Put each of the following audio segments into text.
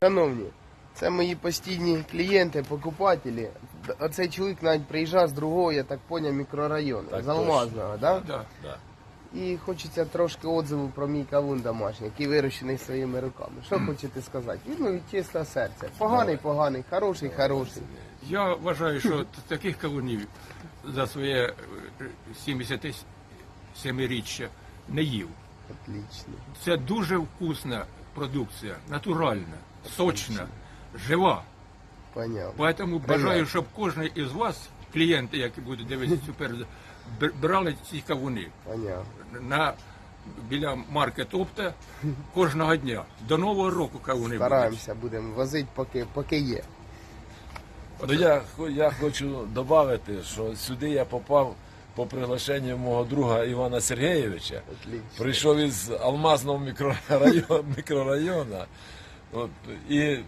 Шановні, це мої постійні клієнти, покупателі. Оцей чоловік навіть приїжджав з другого, я так поняв, мікрорайону, Так з Алмазного, да? Да, да. І хочеться трошки отзиву про мій кавун домашній, який вирощений своїми руками. Що хочете сказати? Від ну, від чистого серця. Поганий, поганий, хороший, хороший. Я вважаю, що таких кавунів за своє е, 77-річчя не їв. Отлично. Це дуже вкусна продукція, натуральна, сочна, жива. Поняв. Тому бажаю, щоб кожен із вас, клієнти, які будуть дивитися цю передачу, брали ці кавуни Поняв. на біля маркет Опта кожного дня. До Нового року кавуни будуть. Стараємося, будемо возити, поки, поки є. Ну я, я хочу додати, що сюди я попав по приглашенню мого друга Івана Сергійовича. Отлично. Прийшов із Алмазного мікрорайону, мікрорайону от, і,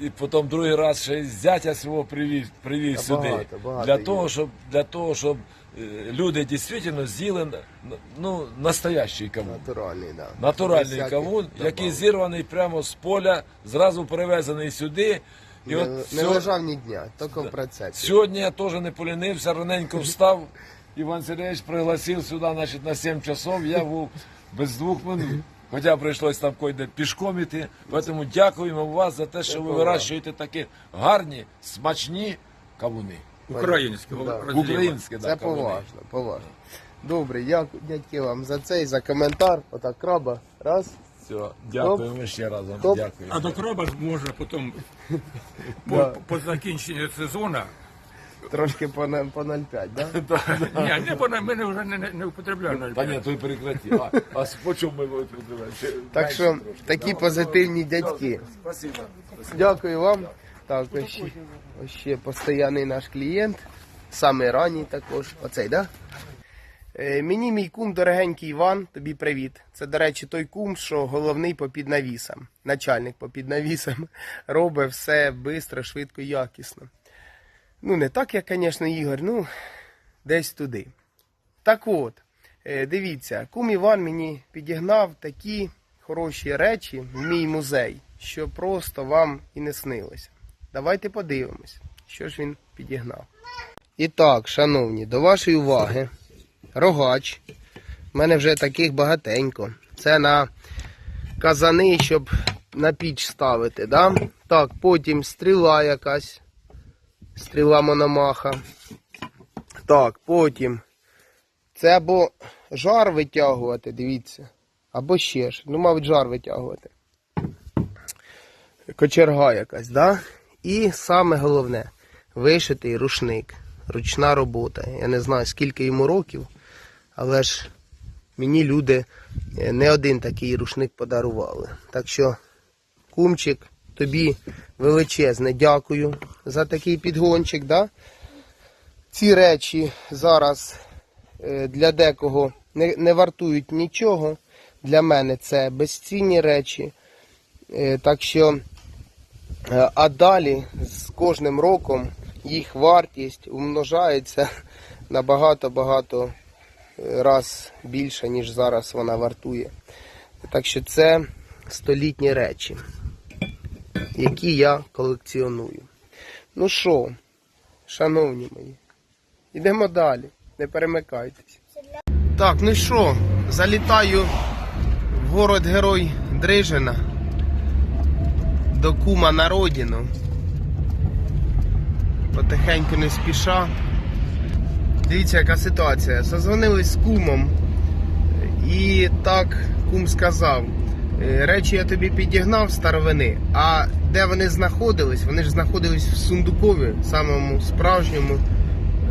і потім другий раз ще й зятя свого привів, привів Та сюди. багато, багато для, є. того, щоб, для того, щоб е, люди дійсно з'їли ну, настоящий кавун. Натуральний, да. Натуральний Без кавун, який зірваний прямо з поля, зразу привезений сюди. І Не, от не сьо- лежав ні дня, тільки в процесі. Сьогодні я теж не полінився, раненько встав. Іван Сергійович пригласив сюди значить, на 7 часов, я був без двох минут. Хоча прийшлось там койде пішком іти. Тому дякуємо вас за те, що ви вирощуєте такі гарні, смачні кавуни. Українське Да. Українські, Це да, кавуни. поважно, поважно. Добре, дякую, вам за цей, за коментар. Отак краба. Раз. Все, дякуємо ще раз. Топ. Дякую. А до краба ж можна потім по, по закінченню сезону. Трошки по, 0,5, да? Ні, не, бо ми не вже не, употребляємо. Та ні, то й прекрати. А, по чому ми будемо відкривати? Так що такі позитивні дядьки. Дякую вам. Так, ось ще, постійний наш клієнт. Самий ранній також. Оцей, да? Е, мені мій кум, дорогенький Іван, тобі привіт. Це, до речі, той кум, що головний по піднавісам. Начальник по піднавісам. Робить все швидко, швидко, якісно. Ну, не так, як, звісно, Ігор, ну, десь туди. Так от, е, дивіться, кум Іван мені підігнав такі хороші речі в мій музей, що просто вам і не снилося. Давайте подивимось, що ж він підігнав. І так, шановні, до вашої уваги, рогач. У мене вже таких багатенько. Це на казани, щоб на піч ставити. Да? Так, потім стріла якась. Стріла мономаха. Так, потім. Це або жар витягувати, дивіться. Або ще ж. Ну, мабуть, жар витягувати. Кочерга якась, да? І саме головне вишитий рушник. Ручна робота. Я не знаю, скільки йому років, але ж мені люди е, не один такий рушник подарували. Так що, кумчик, тобі величезне дякую за такий підгончик. Да? Ці речі зараз е, для декого не, не вартують нічого. Для мене це безцінні речі. Е, Так що, е, а далі з кожним роком їх вартість умножається на багато-багато раз більше, ніж зараз вона вартує. Так що це столітні речі, які я колекціоную. Ну що, шановні мої, йдемо далі, не перемикайтесь. Так, ну що, залітаю в город Герой Дрижина до кума на родину. Потихеньку не спіша. Дивіться, яка ситуація. Созвонились з кумом. І так кум сказав. «Е, Речі я тобі підігнав старовини, а де вони знаходились? Вони ж знаходились в сундукові, самому справжньому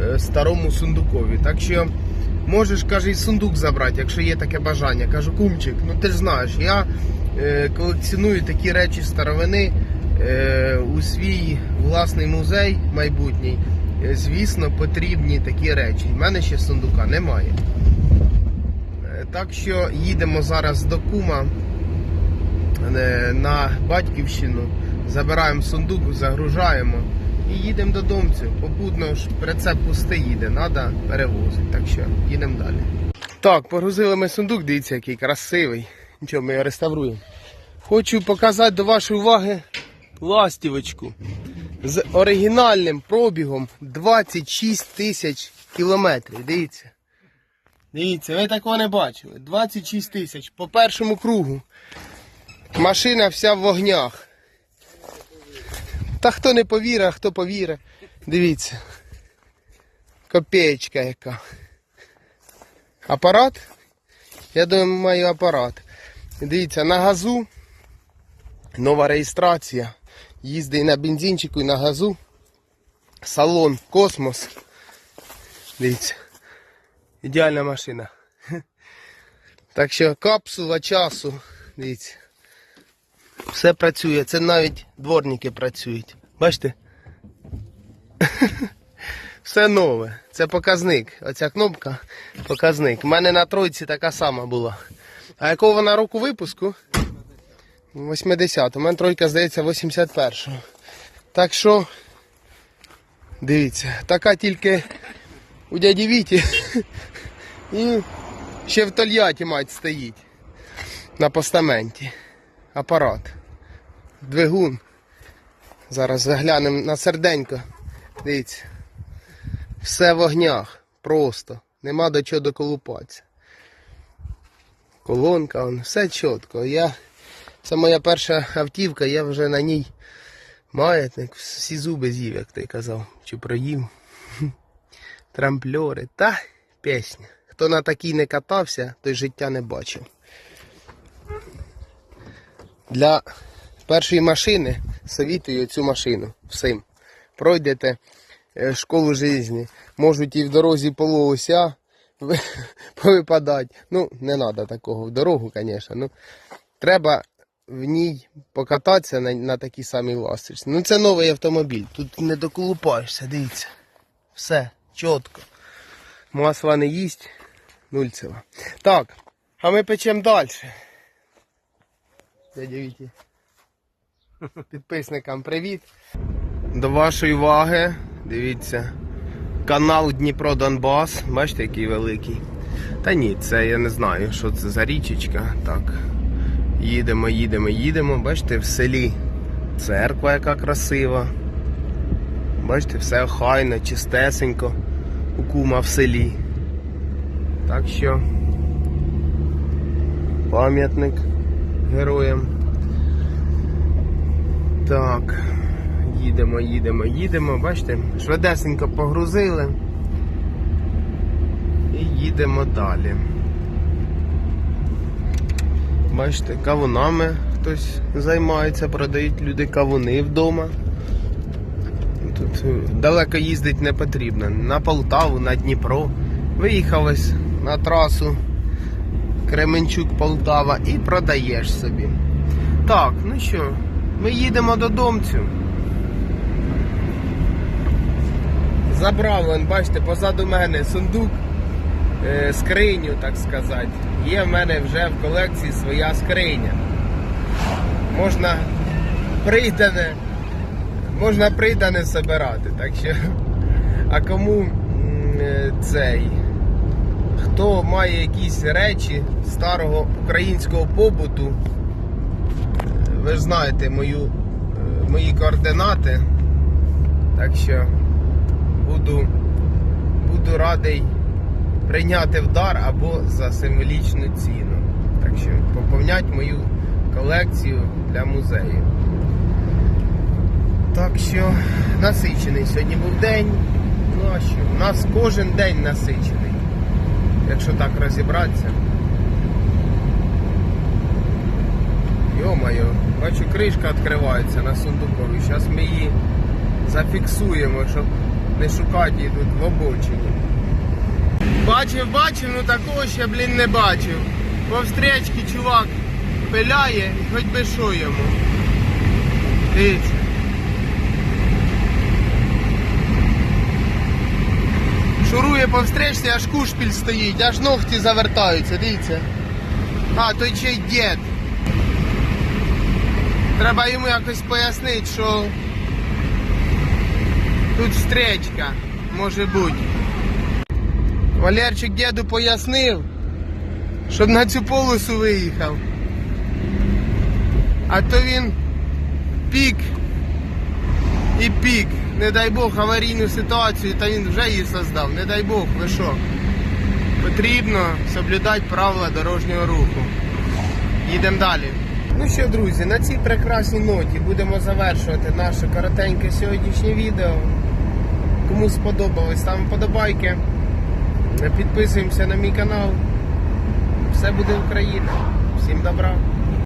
е, старому сундукові. Так що можеш, каже, і сундук забрати, якщо є таке бажання. Кажу, кумчик, ну ти ж знаєш, я е, колекціоную такі речі старовини у свій власний музей майбутній. Звісно, потрібні такі речі. У мене ще сундука немає. Так що їдемо зараз до кума на батьківщину, забираємо сундук, загружаємо і їдемо додому. Попутно ж прицеп пустий їде, треба перевозити. Так що їдемо далі. Так, погрузили ми сундук, дивіться, який красивий. Нічого, ми його реставруємо. Хочу показати до вашої уваги ластівочку з оригінальним пробігом 26 тисяч кілометрів. Дивіться. Дивіться, ви такого не бачили. 26 тисяч по першому кругу. Машина вся в вогнях. Та хто не повірить, а хто повірить. Дивіться. Копеечка яка. Апарат? Я думаю, маю апарат. Дивіться, на газу. Нова реєстрація. Їздить на бензинчику і на газу. Салон Космос. Дивіться. Ідеальна машина. Так що капсула часу. Дивіться. Все працює. Це навіть дворники працюють. Бачите? Все нове. Це показник. Оця кнопка показник. У мене на тройці така сама була. А якого вона року випуску? 80. У мене тройка, здається, 81. Так що, дивіться, така тільки у дяді Віті. І ще в Тольятті мать стоїть. На постаменті. Апарат. Двигун. Зараз заглянемо на серденько. Дивіться. Все в огнях. Просто. Нема до чого доколупатися. Колонка, он, все чітко. Я... Це моя перша автівка, я вже на ній маятник, всі зуби з'їв, як ти казав, чи проїв. Трампльори. Та пісня. Хто на такій не катався, той життя не бачив. Для першої машини совітую цю машину всім. Пройдете е, школу житті. Можуть і в дорозі полуося повипадати. Ну, не треба такого в дорогу, звісно. Ну, треба в ній покататися на, на такій самій ласточці. Ну це новий автомобіль. Тут не доколупаєшся, дивіться. Все, чітко. Масла не їсть, нульцева. Так, а ми печемо далі. Дядя Віті. Підписникам привіт. До вашої уваги, дивіться, канал Дніпро Донбас. Бачите, який великий. Та ні, це я не знаю, що це за річечка. Так. Їдемо, їдемо, їдемо. Бачите, в селі церква, яка красива. Бачите, все охайно, чистесенько. У кума в селі. Так що пам'ятник героям. Так, їдемо, їдемо, їдемо. Бачите, швидесенько погрузили. І їдемо далі. Бачите, кавунами хтось займається, продають люди кавуни вдома. Тут е, далеко їздити не потрібно. На Полтаву, на Дніпро. Виїхав ось на трасу Кременчук-Полтава і продаєш собі. Так, ну що, ми їдемо додомцю. Забрав, вон, бачите, позаду мене сундук, е, скриню, так сказати. Є в мене вже в колекції своя скриня. Можна придане, можна придане собирати. Так що, а кому е, цей, хто має якісь речі старого українського побуту, ви ж знаєте мою, е, мої координати. Так що буду, буду радий прийняти в дар або за символічну ціну. Так що поповнять мою колекцію для музею. Так що насичений сьогодні був день. Ну а що? У нас кожен день насичений. Якщо так розібратися. Йо-моє, бачу, кришка відкривається на сундукові. Зараз ми її зафіксуємо, щоб не шукати її тут в обочині. Бачив, бачив, ну такого ще, блін, не бачив. По встречці чувак пиляє, хоч би що йому. Дивіться. Шурує по встречці, аж кушпіль стоїть, аж ногті завертаються, дивіться. А, той чий дід. Треба йому якось пояснити, що тут встречка може бути. Валерчик діду пояснив, щоб на цю полосу виїхав. А то він пік і пік. Не дай Бог аварійну ситуацію, та він вже її создав. Не дай Бог, ви що? Потрібно соблюдати правила дорожнього руху. Їдемо далі. Ну що, друзі, на цій прекрасній ноті будемо завершувати наше коротеньке сьогоднішнє відео. Кому сподобалось, ставимо подобайки. Підписуємося на мій канал. Все буде Україна. Всім добра.